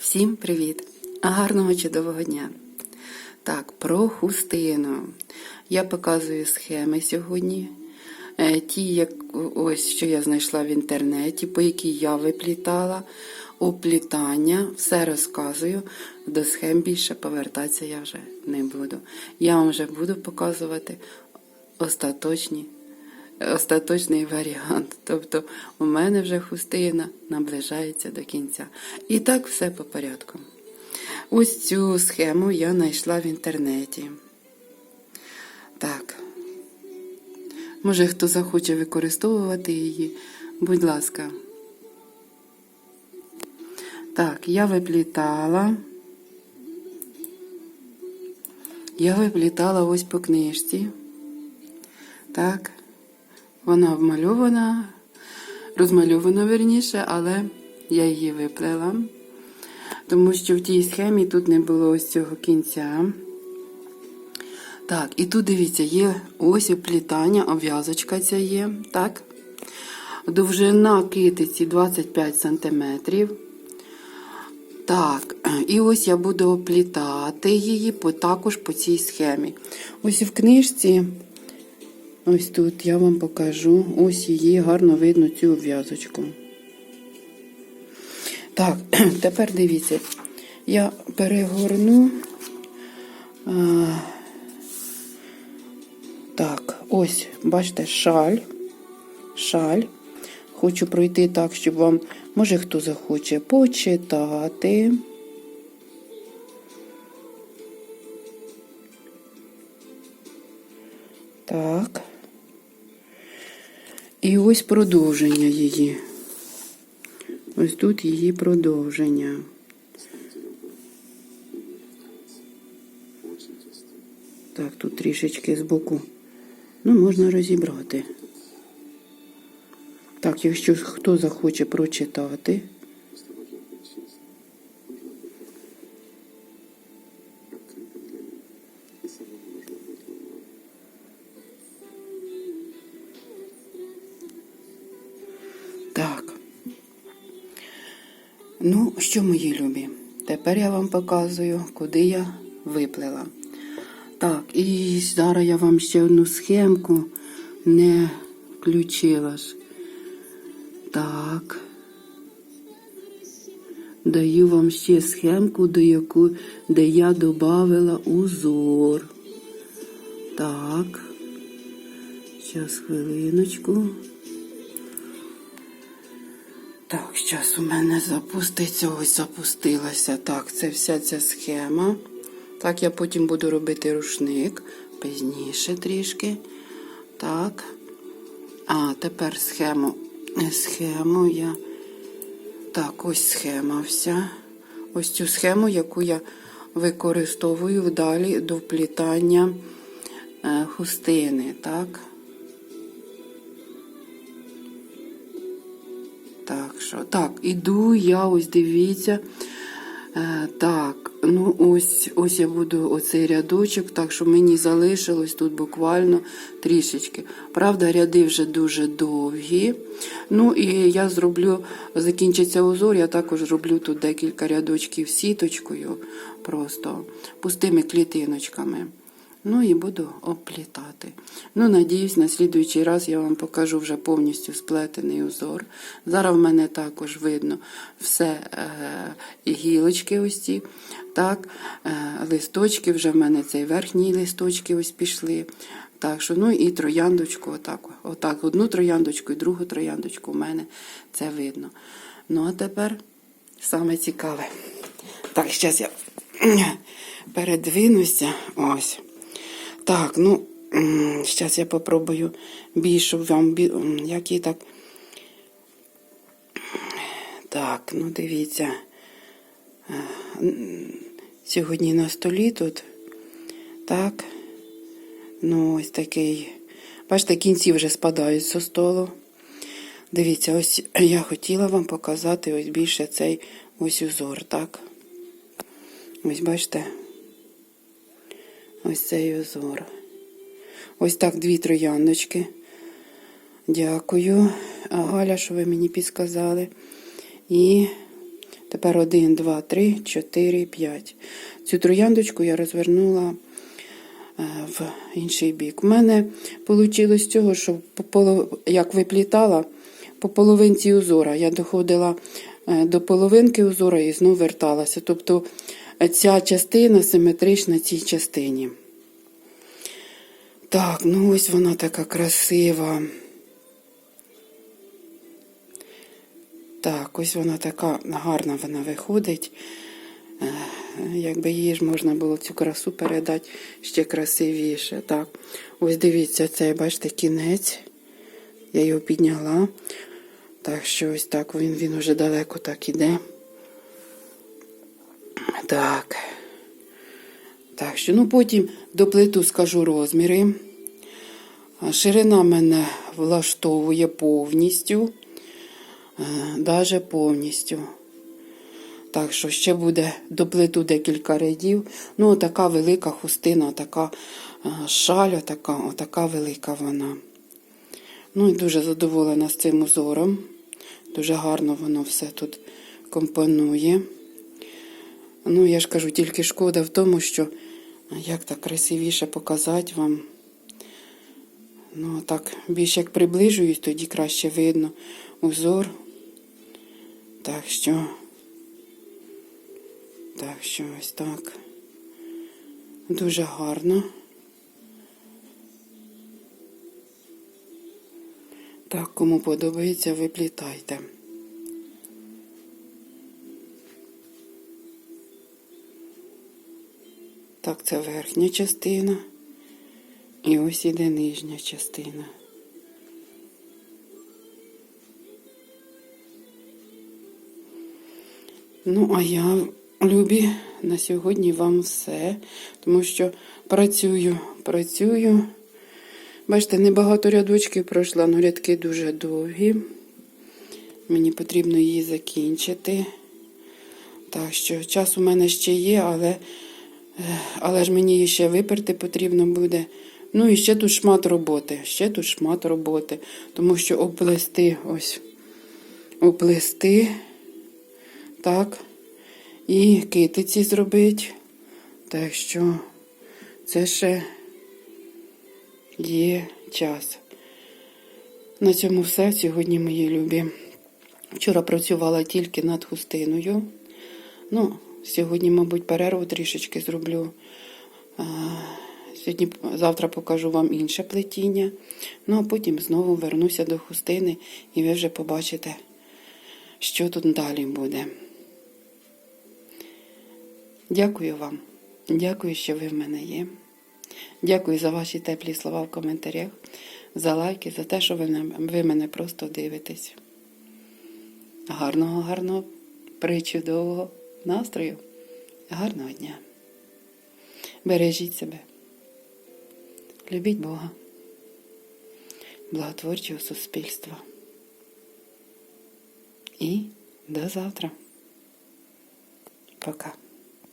Всім привіт! Гарного чудового дня! Так, про хустину. Я показую схеми сьогодні. Е, Ті, як ось що я знайшла в інтернеті, по якій я виплітала, оплітання, все розказую. До схем більше повертатися я вже не буду. Я вам вже буду показувати остаточні остаточний варіант. Тобто у мене вже хустина наближається до кінця. І так все по порядку. Ось цю схему я знайшла в інтернеті. Так. Може, хто захоче використовувати її, будь ласка. Так, я виплітала. Я виплітала ось по книжці. Так. Вона вмальована, розмальована верніше, але я її виплела, тому що в тій схемі тут не було ось цього кінця. Так, і тут дивіться, є ось оплітання, обв'язочка ця є, так? Довжина китиці 25 см. Так, і ось я буду оплітати її по, також по цій схемі. Ось в книжці. Ось тут я вам покажу. Ось її гарно видно цю обв'язочку. Так, тепер дивіться, я перегорну. А, так, ось, бачите, шаль. Шаль. Хочу пройти так, щоб вам, може, хто захоче почитати. Так. І ось продовження її. Ось тут її продовження. Так, тут трішечки збоку. Ну, можна розібрати. Так, якщо хто захоче прочитати. Ну, що, мої любі? Тепер я вам показую, куди я виплила. Так, і зараз я вам ще одну схемку не включила ж. Так. Даю вам ще схемку, до яку, де я додавила узор. Так. Зараз хвилиночку. Так, зараз у мене запуститься, ось запустилася. Так, це вся ця схема. Так, я потім буду робити рушник пізніше трішки. Так. А, тепер схему. Схему я. Так, ось схема вся. Ось цю схему, яку я використовую вдалі до вплітання е, хустини. Так. Що, так, іду я, ось дивіться. Е, так, ну ось ось я буду оцей рядочок, так що мені залишилось тут буквально трішечки. Правда, ряди вже дуже довгі. Ну і я зроблю, закінчиться узор, я також роблю тут декілька рядочків сіточкою, просто пустими клітиночками. Ну і буду оплітати. Ну, надіюсь, на слідуючий раз я вам покажу вже повністю сплетений узор. Зараз в мене також видно все е, гілочки ось ці. Так, е, листочки, вже в мене цей верхній листочки ось пішли. Так що, ну і трояндочку, отак, отак, одну трояндочку і другу трояндочку в мене це видно. Ну, а тепер саме цікаве. Так, зараз я передвинуся. Ось. Так, ну, зараз я попробую більше вам, як і так. Так, ну дивіться. Сьогодні на столі тут. Так. Ну, ось такий. Бачите, кінці вже спадають зі столу. Дивіться, ось я хотіла вам показати ось більше цей ось узор, так? Ось бачите. Ось цей узор. Ось так дві трояндочки. Дякую, Галя, що ви мені підсказали. І Тепер 1, 2, 3, 4, 5. Цю трояндочку я розвернула е, в інший бік. У мене вийшло з цього, що як виплітала по половинці узора. Я доходила е, до половинки узора і знову верталася. Тобто е, ця частина симетрична цій частині. Так, ну ось вона така красива. Так, ось вона така гарна вона виходить. Якби її ж можна було цю красу передати ще красивіше. Так, ось дивіться, це, бачите, кінець. Я його підняла. Так що ось так він, він уже далеко так іде. Так. Так що, ну потім до плиту скажу розміри. Ширина мене влаштовує повністю. Е, Даже повністю. Так що ще буде до плиту декілька рядів. Ну, така велика хустина, така е, шаль, така, отака велика вона. Ну і дуже задоволена з цим узором. Дуже гарно воно все тут компонує. Ну, я ж кажу, тільки шкода в тому, що як так красивіше показати вам. Ну, так, більш як приближуюсь, тоді краще видно узор. Так що, так що ось так. Дуже гарно. Так, кому подобається, виплітайте. Так, це верхня частина. І ось іде нижня частина. Ну, а я, любі, на сьогодні вам все. Тому що працюю, працюю. Бачите, небагато рядочків пройшла, але рядки дуже довгі. Мені потрібно її закінчити. Так що час у мене ще є, але, але ж мені її ще виперти потрібно буде. Ну і ще тут шмат роботи. Ще тут шмат роботи. Тому що оплести ось оплести. Так. І китиці зробити. Так що це ще є час. На цьому все сьогодні, мої любі. Вчора працювала тільки над хустиною. Ну, сьогодні, мабуть, перерву трішечки зроблю. Сьогодні, завтра покажу вам інше плетіння. Ну, а потім знову вернуся до хустини і ви вже побачите, що тут далі буде. Дякую вам. Дякую, що ви в мене є. Дякую за ваші теплі слова в коментарях, за лайки, за те, що ви мене просто дивитесь. Гарного, гарного, причудового настрою, гарного дня. Бережіть себе. Любіть Бога, благотворчого суспільства. І до завтра. Пока.